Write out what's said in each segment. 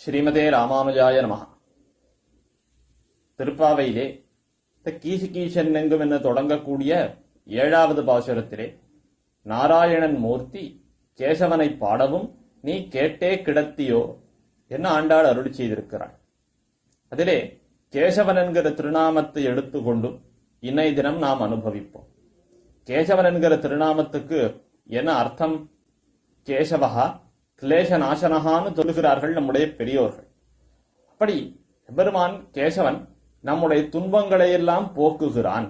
ஸ்ரீமதே ராமானுஜாய நம. திருப்பாவையிலே இந்த கீசு கீசன் எங்கும் என்று தொடங்கக்கூடிய ஏழாவது பாசுரத்திலே நாராயணன் மூர்த்தி கேசவனை பாடவும் நீ கேட்டே கிடத்தியோ என்ன ஆண்டாள் அருள் செய்திருக்கிறாள். அதிலே கேசவன் என்கிற திருநாமத்தை எடுத்துக்கொண்டும் இன்னை தினம் நாம் அனுபவிப்போம். கேசவன் என்கிற திருநாமத்துக்கு என்ன அர்த்தம்? கேசவஹா கிளேச நாசனகான்னு சொல்லுகிறார்கள் நம்முடைய பெரியோர்கள். அப்படி எபெருமான் கேசவன் நம்முடைய துன்பங்களை எல்லாம் போக்குகிறான்.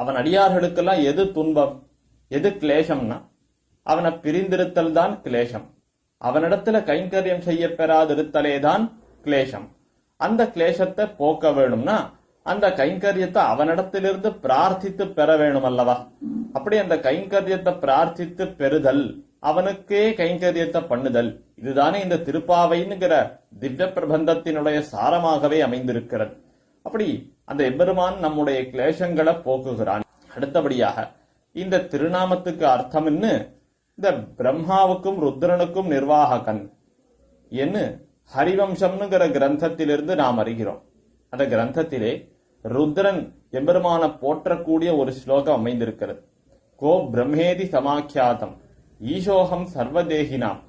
அவன் அடியார்களுக்கெல்லாம் எது துன்பம்? எது கிளேசம்னா அவனை பிரிந்திருத்தல் தான் கிளேசம். அவனிடத்துல கைங்கரியம் செய்ய பெறாதிருத்தலே தான் கிளேசம். அந்த கிளேசத்தை போக்க வேணும்னா அந்த கைங்கரியத்தை அவனிடத்திலிருந்து பிரார்த்தித்து பெற வேணும் அல்லவா அப்படி அந்த கைங்கரியத்தை பிரார்த்தித்து பெறுதல் அவனுக்கே கைங்கரியத்தை பண்ணுதல் இதுதானே இந்த திருப்பாவைங்கிற திவ்ய பிரபந்தத்தினுடைய சாரமாகவே அமைந்திருக்கிறது. அப்படி அந்த எம்பெருமான் நம்முடைய கிளேசங்களை போக்குகிறான். அடுத்தபடியாக இந்த திருநாமத்துக்கு அர்த்தம்னு இந்த பிரம்மாவுக்கும் ருத்ரனுக்கும் நிர்வாககன் என்று ஹரிவம்சம்னுங்கிற கிரந்தத்திலிருந்து நாம் அறிகிறோம். அந்த கிரந்தத்திலே ருத்ரன் எம்பெருமான போற்றக்கூடிய ஒரு ஸ்லோகம் அமைந்திருக்கிறது. கோ பிரம்மேதி சமாக்கியாதம். ஈசோகம் சர்வதேகினாம்.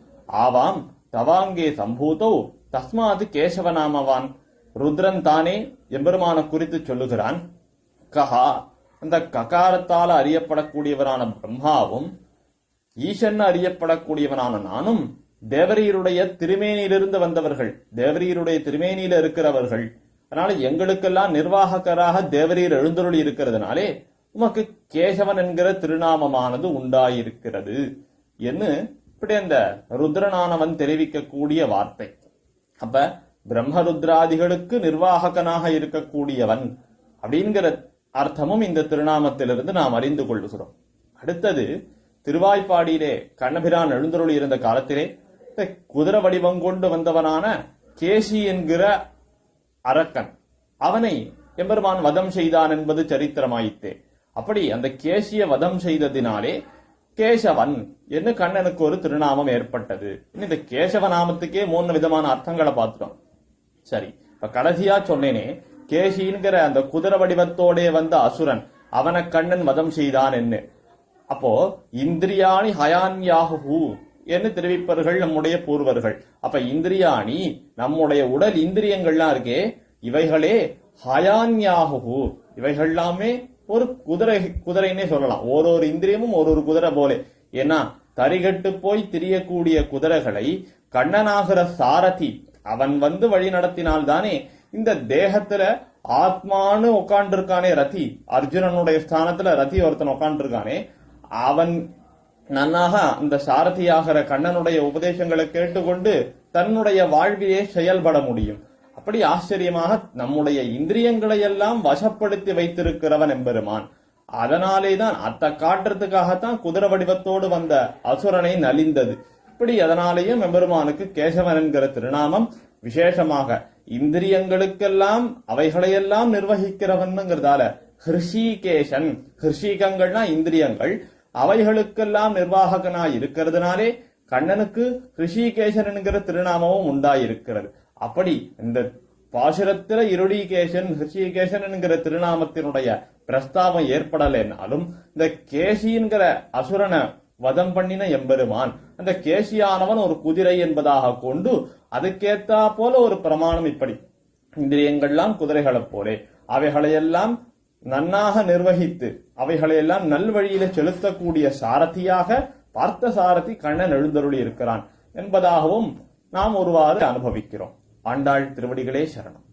ஆவாம் தவாங்கே சம்பூதோ தஸ்மாது கேசவநாமவான். ருத்ரன் தானே எம்பெருமான குறித்து சொல்லுகிறான். கஹா அந்த ககாரத்தால் அறியப்படக்கூடியவரான பிரம்மாவும் ஈசன் அறியப்படக்கூடியவனான நானும் தேவரீருடைய திருமேனியிலிருந்து வந்தவர்கள் தேவரீருடைய திருமேனியில இருக்கிறவர்கள் அதனால எங்களுக்கெல்லாம் நிர்வாகக்கராக தேவரீர் எழுந்தருளி இருக்கிறதுனாலே உமக்கு கேசவன் என்கிற திருநாமமானது உண்டாயிருக்கிறது என்று இப்படி அந்த ருத்ரனானவன் தெரிவிக்கக்கூடிய வார்த்தை. அப்ப பிரம்மருத்ராதிகளுக்கு நிர்வாகனாக இருக்கக்கூடியவன் அப்படிங்கிற அர்த்தமும் இந்த திருநாமத்திலிருந்து நாம் அறிந்து கொள்ளுகிறோம். அடுத்தது திருவாய்ப்பாடியிலே கண்ணபிரான் எழுந்தருளி இருந்த காலத்திலே இந்த குதிரை வடிவம் கொண்டு வந்தவனான கேசி என்கிற அரக்கன். அவனை எம்பெருமான் வதம் செய்தான் என்பது சரித்திரமாயிற்று. அப்படி அந்த கேசிய வதம் செய்ததினாலே கேசவன் என்று கண்ணனுக்கு ஒரு திருநாமம் ஏற்பட்டது. இந்த கேசவ நாமத்துக்கே மூணு விதமான அர்த்தங்களை பார்த்துட்டோம். சரி இப்ப கடைசியா சொன்னேனே கேசிங்கிற அந்த குதிரை வடிவத்தோடே வந்த அசுரன் அவனை கண்ணன் வதம் செய்தான் என்ன அப்போ இந்திரியாணி ஹயான்யாகு என்று தெரிவிப்பவர்கள் நம்முடைய பூர்வர்கள். அப்ப இந்திரியாணி நம்முடைய உடல் இந்திரியங்கள்லாம் இருக்கே இவைகளே ஹயான்யாகு இவைகள்லாமே ஒரு குதிரை குதிரைன்னே சொல்லலாம். ஒரு இந்திரியமும் ஒரு ஒரு குதிரை போலே. ஏன்னா தரிகட்டு போய் திரியக்கூடிய குதிரைகளை கண்ணனாகிற சாரதி அவன் வந்து வழி நடத்தினால் தானே இந்த தேகத்துல ஆத்மான்னு உட்காண்டிருக்கானே ரதி அர்ஜுனனுடைய ஸ்தானத்துல ரதி ஒருத்தன் உட்காண்டிருக்கானே அவன் நன்னாக அந்த சாரதியாகிற கண்ணனுடைய உபதேசங்களை கேட்டுக்கொண்டு தன்னுடைய வாழ்விலே செயல்பட முடியும். அப்படி ஆச்சரியமாக நம்முடைய இந்திரியங்களை எல்லாம் வசப்படுத்தி வைத்திருக்கிறவன் எம்பெருமான். அதனாலே தான் அத்த காட்டுறதுக்காகத்தான் குதிரை வடிவத்தோடு வந்த அசுரனை நலிந்தது. இப்படி அதனாலேயும் எம்பெருமானுக்கு கேசவன் என்கிற திருநாமம் விசேஷமாக இந்திரியங்களுக்கெல்லாம் அவைகளையெல்லாம் நிர்வகிக்கிறவன்ங்கிறதால ஹிருஷிகேசன் ஹிருஷிகங்கள்னா இந்திரியங்கள் அவைகளுக்கெல்லாம் நிர்வாககனாய் இருக்கிறதுனாலே கண்ணனுக்கு ரிஷிகேசன் என்கிற திருநாமமும் உண்டாயிருக்கிறது. அப்படி இந்த பாசுரத்தில இருடிகேசன் ரிஷிகேசன் என்கிற திருநாமத்தினுடைய பிரஸ்தாபம் ஏற்படலைன்னாலும் இந்த கேசிங்கிற அசுரனை வதம் பண்ணின எம்பெருமான் அந்த கேசியானவன் ஒரு குதிரை என்பதாக கொண்டு அதுக்கேத்தா போல ஒரு பிரமாணம் இப்படி. இந்திரியங்கள்லாம் குதிரைகளைப் போலே அவைகளையெல்லாம் நன்னாக நிர்வகித்து அவைகளையெல்லாம் நல்வழியில செலுத்தக்கூடிய சாரதியாக பார்த்த சாரதி கண்ணன் எழுந்தருளி இருக்கிறான் என்பதாகவும் நாம் ஒருவாறு அனுபவிக்கிறோம். ஆண்டாள் திருவடிகளே சரணம்.